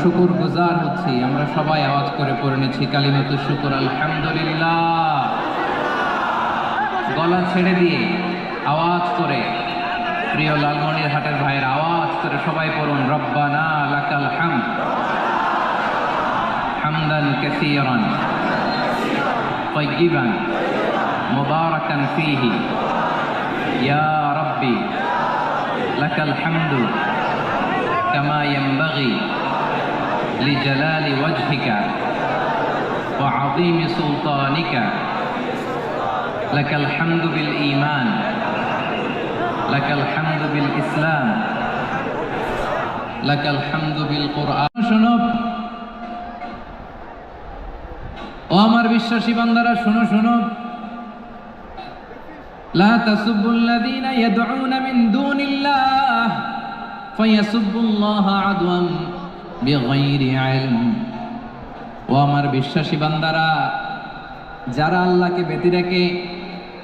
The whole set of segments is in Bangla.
পড়ছি আমরা সবাই আওয়াজ করে পড়ে নিচ্ছি কালিমাতু শুকর আলহামদুলিল্লাহ গলা ছেড়ে দিয়ে আওয়াজ করে প্রিয় লালমনির হাটের ভাইয়ের আওয়াজ করে সবাই পড়ুন রব্বানা লাকাল হাম হামদান কাসীরান طيبا مباركا فيه يا ربي لك الحمد كما ينبغي لجلال وجهك وعظيم سلطانك لك الحمد بالإيمان لك الحمد بالإسلام لك الحمد بالقرآن শোনো ও আমার বিশ্বাসী বান্দারা শোনো শোনো لا تسبوا الذين يدعون من دون الله فيسبوا الله عدوا بغير علم ও আমার বিশ্বাসী বান্দারা, যারা আল্লাহকে ব্যতি রেখে,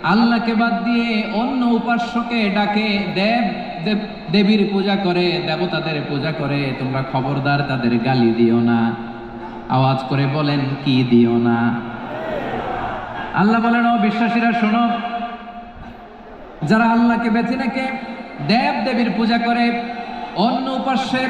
আল্লাহকে বাদ দিয়ে অন্য উপাস্যকে ডাকে, দেব দেব, দেবীর পূজা করে, দেবতাদের পূজা করে, তোমরা খবরদার তাদের গালি দিও না। আওয়াজ করে বলেন, কি দিও না? আল্লাহ বলেন, ও বিশ্বাসীরা, শোনো। যারা আল্লাহকে বেছে রেখে, দেব, দেবীর পূজা করে, অন্য উপাস্যের